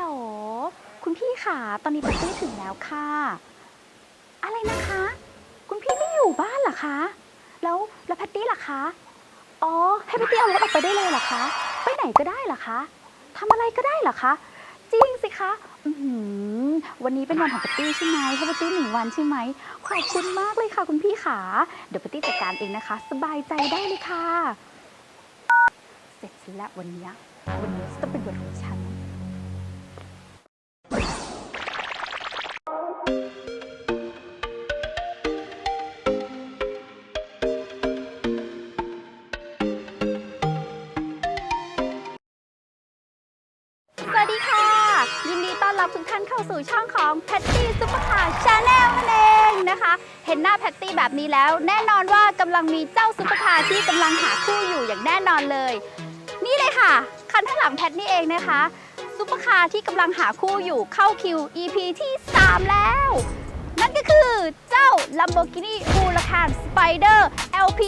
ล คุณพี่ค่ะ ตอนนี้แพตตี้ถึงแล้วค่ะ อะไรนะคะ คุณพี่ไม่อยู่บ้านเหรอคะ แล้วแล้วแพตตี้ล่ะคะ อ๋อ ให้แพตตี้เอารถออกไปได้เลยเหรอคะ ไปไหนก็ได้เหรอคะทำอะไรก็ได้เหรอคะ จริงสิคะวันนี้เป็นวันของแพตตี้ใช่ไหมให้แพตตี้หนึ่งวันใช่ไหม ขอบคุณมากเลยค่ะ คุณพี่ขา เดี๋ยวแพตตี้จัดการเองนะคะ สบายใจได้เลยค่ะ เสร็จแล้ววันนี้วันนี้จะต้องเป็นวันของฉัน แล้ว แน่นอนว่ากำลังมีเจ้าซุปเปอร์คาร์ที่กำลังหาคู่อยู่อย่างแน่นอนเลย นี่เลยค่ะ คันข้างหลังแพทนี่เองนะคะซุปเปอร์คาร์ที่กำลังหาคู่อยู่เข้าคิว EP ที่ 3 แล้ว นั่นก็คือเจ้า Lamborghini Huracan Spider LP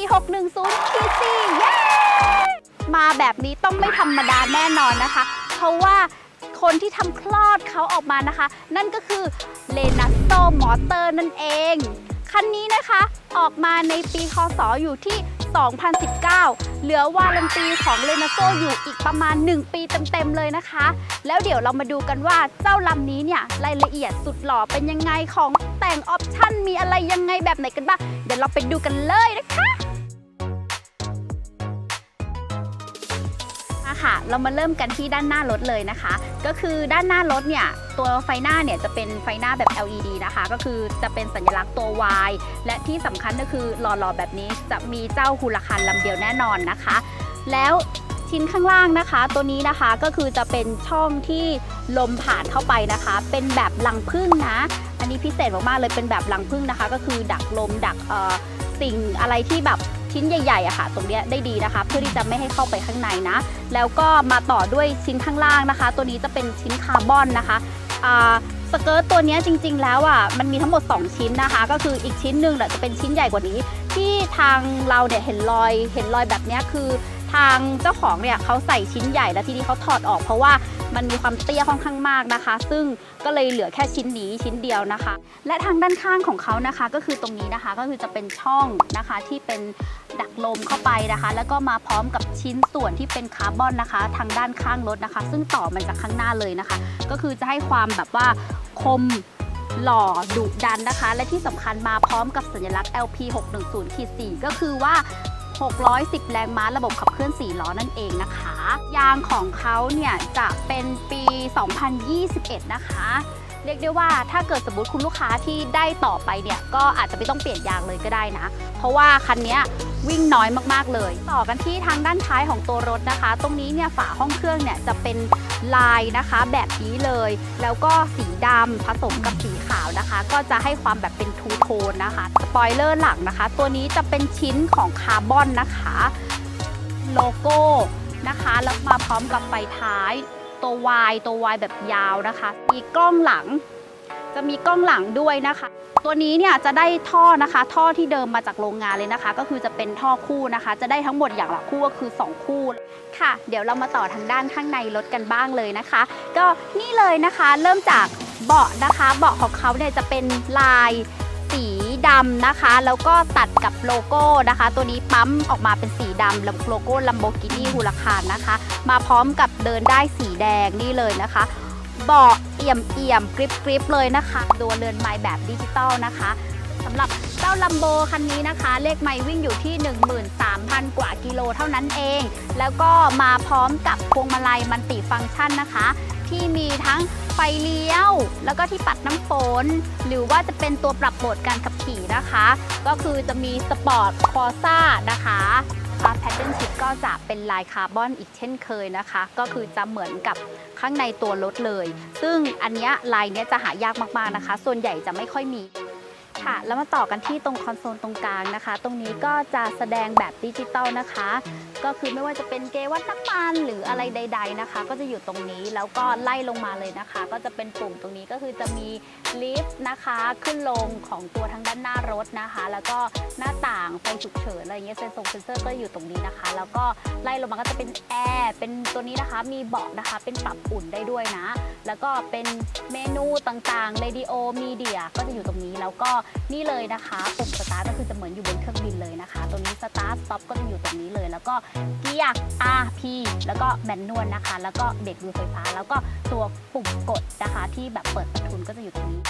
610 TC เย้มาแบบนี้ต้องไม่ธรรมดาแน่นอนนะคะ เพราะว่าคนที่ทำคลอดเขาออกมานะคะ นั่นก็คือ l e n a s t o Motor นั่นเอง คันนี้นะคะ ออกมาในปีคศอยู่ที่ 2019 เหลือวารันตีของเลนโซอยู่อีกประมาณ 1 ปีเต็มๆเลยนะคะ แล้วเดี๋ยวเรามาดูกันว่าเจ้าลำนี้เนี่ยรายละเอียดสุดหล่อเป็นยังไงของแต่งออปชั่นมีอะไรยังไงแบบไหนกันบ้างเดี๋ยวเราไปดูกันเลยนะคะ ค่ะ เรามาเริ่มกันที่ด้านหน้ารถเลยนะคะ ก็คือด้านหน้ารถเนี่ยตัวไฟหน้าเนี่ยจะเป็นไฟหน้าแบบ LED นะคะ ก็คือจะเป็นสัญลักษณ์ตัว Y และที่สำคัญก็คือหล่อๆแบบนี้จะมีเจ้าฮูลาคันลำเดียวแน่นอนนะคะ แล้วชิ้นข้างล่างนะคะ ตัวนี้นะคะก็คือจะเป็นช่องที่ลมผ่านเข้าไปนะคะ เป็นแบบลังพึ่งนะ อันนี้พิเศษมากๆเลยเป็นแบบลังพึ่งนะคะ ก็คือดักลมดักสิ่งอะไรที่แบบ ชิ้นใหญ่ๆอะค่ะ ตรงเนี้ยได้ดีนะคะ เพื่อที่จะไม่ให้เข้าไปข้างในนะ แล้วก็มาต่อด้วยชิ้นข้างล่างนะคะ ตัวนี้จะเป็นชิ้นคาร์บอนนะคะอ่าสเกิร์ตตัวนี้จริง ๆ แล้วอะมันมีทั้งหมด 2 ชิ้นนะคะ ก็คืออีกชิ้นหนึ่งจะเป็นชิ้นใหญ่กว่านี้ ที่ทางเราเนี่ยเห็นรอยเห็นรอยแบบนี้คือทางเจ้าของเนี่ยเขาใส่ชิ้นใหญ่แล้วทีนี้เขาถอดออกเพราะว่า มันมีความเตี้ยค่อนข้างมากนะคะ ซึ่งก็เลยเหลือแค่ชิ้นนี้ชิ้นเดียวนะคะ และทางด้านข้างของเขานะคะ ก็คือตรงนี้นะคะก็คือจะเป็นช่องนะคะที่เป็นดักลมเข้าไปนะคะ แล้วก็มาพร้อมกับชิ้นส่วนที่เป็นคาร์บอนนะคะ ทางด้านข้างรถนะคะ ซึ่งต่อมาจากข้างหน้าเลยนะคะ ก็คือจะให้ความแบบว่าคมหล่อดุดันนะคะ และที่สำคัญมาพร้อมกับสัญลักษณ์ LP 610ขีด4ก็คือว่า 610 แรงม้าระบบขับเคลื่อน 4 ล้อนั่นเองนะคะ ยางของเขาเนี่ยจะเป็นปี 2021 นะคะ เรียกได้ว่าถ้าเกิดสมมติคุณลูกค้าที่ได้ต่อไปเนี่ยก็อาจจะไม่ต้องเปลี่ยนยางเลยก็ได้นะ เพราะว่าคันนี้วิ่งน้อยมากๆเลย ต่อกันที่ทางด้านท้ายของตัวรถนะคะ ตรงนี้เนี่ยฝาห้องเครื่องเนี่ยจะเป็นลายนะคะแบบนี้เลย แล้วก็สีดำผสมกับสีขาวนะคะ ก็จะให้ความแบบเป็นทูโทนนะคะสปอยเลอร์หลังนะคะ ตัวนี้จะเป็นชิ้นของคาร์บอนนะคะ โลโก้นะคะแล้วมาพร้อมกับไฟท้าย ตัว Y ตัว Y แบบยาวนะคะ มีกล้องหลัง จะมีกล้องหลังด้วยนะคะ ตัวนี้เนี่ยจะได้ท่อนะคะ ท่อที่เดิมมาจากโรงงานเลยนะคะ ก็คือจะเป็นท่อคู่นะคะ จะได้ทั้งหมดอย่างละคู่ก็คือ 2 คู่ค่ะ เดี๋ยวเรามาต่อทางด้านข้างในรถกันบ้างเลยนะคะ ก็นี่เลยนะคะ เริ่มจากเบาะนะคะ เบาะของเขาเนี่ยจะเป็นลายสี ดำนะคะ แล้วก็ตัดกับโลโก้นะคะ ตัวนี้ปั๊มออกมาเป็นสีดำแล้วโลโก้ Lamborghini Huracan นะคะ มาพร้อมกับเดินได้สีแดงนี่เลยนะคะเบาะเอี่ยมเอี่ยมกริบกริบเลยนะคะตัวเรือนไม้แบบดิจิตอลนะคะสำหรับเจ้าลัมโบคันนี้นะคะ เลขไม้วิ่งอยู่ที่ 13,000 กว่ากิโลเท่านั้นเอง แล้วก็มาพร้อมกับพวงมาลัยมันติฟังก์ชันนะคะ ที่มีทั้ง ไฟเลี้ยว แล้วก็ที่ปัดน้ำฝน หรือว่าจะเป็นตัวปรับโหมดการขับขี่นะคะ ก็คือจะมีสปอร์ตคอซ่านะคะแพทเทิร์นชิปก็จะเป็นลายคาร์บอนอีกเช่นเคยนะคะ ก็คือจะเหมือนกับข้างในตัวรถเลย ซึ่งอันนี้ลายเนี้ยจะหายากมากๆนะคะ ส่วนใหญ่จะไม่ค่อยมีค่ะ แล้วมาต่อกันที่ตรงคอนโซลตรงกลางนะคะ ตรงนี้ก็จะแสดงแบบดิจิตอลนะคะ ก็คือไม่ว่าจะเป็นเกวัดน้ำมันหรืออะไรใด ๆนะคะ ก็จะอยู่ตรงนี้แล้วก็ไล่ลงมาเลยนะคะ ก็จะเป็นปุ่มตรงนี้ก็คือจะมีลิฟต์นะคะ ขึ้นลงของตัวทางด้านหน้ารถนะคะ แล้วก็หน้าต่างไฟฉุกเฉินอะไรเงี้ยเซนซงเซนเซอร์ก็อยู่ตรงนี้นะคะ แล้วก็ไล่ลงมาก็จะเป็นแอร์เป็นตัวนี้นะคะ มีเบาะนะคะ เป็นปรับอุ่นได้ด้วยนะ แล้วก็เป็นเมนูต่างๆ Radio Media ก็จะอยู่ตรงนี้แล้วก็นี่เลยนะคะปุ่มสตาร์ทก็คือจะเหมือนอยู่บนเครื่องบินเลยนะคะตัวนี้สตาร์ทสต็อปก็จะอยู่ตรงนี้เลย แล้วก็เกียร์ RP แล้วก็แมนนวลนะคะ แล้วก็เบรกมือไฟฟ้า แล้วก็ตัวปุ่มกดนะคะ ที่แบบเปิดประทุนก็จะอยู่ตรงนี้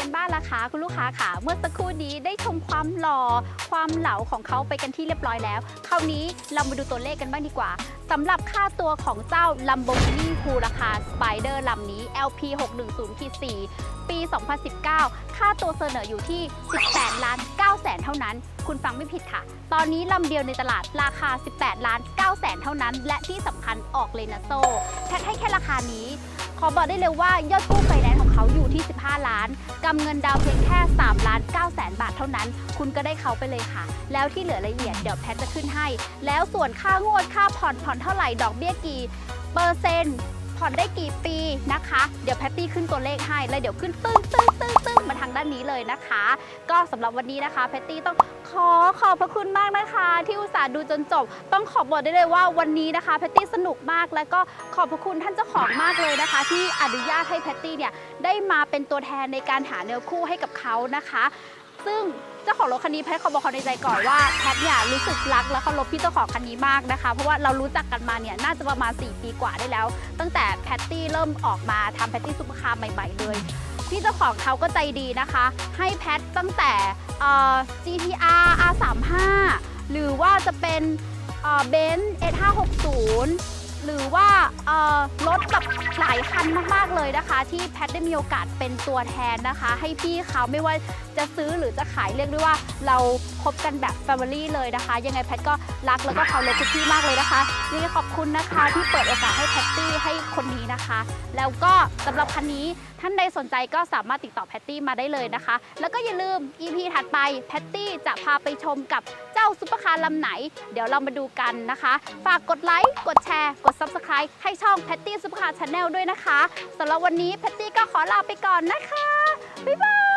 กันบ้างล่ะคะคุณลูกค้าค่ะ เมื่อสักครู่นี้ได้ชมความหล่อความเหลาของเขาไปกันที่เรียบร้อยแล้ว คราวนี้เรามาดูตัวเลขกันบ้างดีกว่าสำหรับค่าตัวของเจ้า Lamborghini Huracan Spider ลำนี้ LP 610 4ปี 2019 ค่าตัวเสนออยู่ที่ 18ล้าน9แสนเท่านั้น คุณฟังไม่ผิดค่ะ ตอนนี้ลำเดียวในตลาดราคา 18ล้าน9แสนเท่านั้น และที่สำคัญออกเลยนะโซ่แพทให้แค่ราคานี้ ขอบอกได้เลยว่ายอดกู้ไฟแนนซ์ของเขาอยู่ที่ 15 ล้านกำเงินดาวเพียงแค่3ล้าน9แสนบาทเท่านั้น คุณก็ได้เขาไปเลยค่ะ แล้วที่เหลือรายละเอียดเดี๋ยวแพทจะขึ้นให้ แล้วส่วนค่างวดค่าผ่อนผ่อนเท่าไหร่ดอกเบี้ยกี่เปอร์เซ็นต์ ผ่อนได้กี่ปีนะคะ เดี๋ยวแพตตี้ขึ้นตัวเลขให้ แล้วเดี๋ยวขึ้นตึ้งตึ้งตึ้งตึ้งมาทางด้านนี้เลยนะคะ ก็สำหรับวันนี้นะคะแพตตี้ต้องขอขอบพระคุณมากนะคะ ที่อุตส่าห์ดูจนจบ ต้องขอบอกได้เลยว่าวันนี้นะคะแพตตี้สนุกมากแล้วก็ขอบพระคุณท่านเจ้าของมากเลยนะคะ ที่อนุญาตให้แพตตี้เนี่ยได้มาเป็นตัวแทนในการหาเนื้อคู่ให้กับเขานะคะ ซึ่ง เจ้าของรถคันนี้แพทขอบอกเขาในใจก่อนว่าแพทเนี่ยรู้สึกรักและเคารพพี่เจ้าของคันนี้มากนะคะ เพราะว่าเรารู้จักกันมาเนี่ยน่าจะประมาณ 4 ปีกว่าได้แล้ว ตั้งแต่แพตตี้เริ่มออกมาทำแพตตี้ซุปเปอร์คาร์ใหม่ๆเลย พี่เจ้าของเขาก็ใจดีนะคะ ให้แพทตั้งแต่เอ่อ GTR R35 หรือว่าจะเป็นเบนซ์ S560 หรือว่าเอ่อรถแบบหลายคันมากๆเลยนะคะ ที่แพทได้มีโอกาสเป็นตัวแทนนะคะ ให้พี่เขาไม่ว่าจะซื้อหรือจะขายเรียกได้ว่าเรา คบกันแบบ Family เลยนะคะ ยังไงแพทก็รักแล้วก็เคารพทุกที่มากเลยนะคะยังไงขอบคุณนะคะที่เปิดโอกาสให้แพตตี้ให้คนนี้นะคะ แล้วก็สำหรับคันนี้ท่านใดสนใจก็สามารถติดต่อแพตตี้มาได้เลยนะคะ แล้วก็อย่าลืม EP ถัดไปแพตตี้จะพาไปชมกับเจ้าซุปเปอร์คาร์ลำไหน เดี๋ยวเรามาดูกันนะคะ ฝากกดไลค์กดแชร์กด Subscribe ให้ช่องแพตตี้ซุปเปอร์คาร์ชาแนลด้วยนะคะสำหรับวันนี้แพตตี้ก็ขอลาไปก่อนนะคะบ๊ายบาย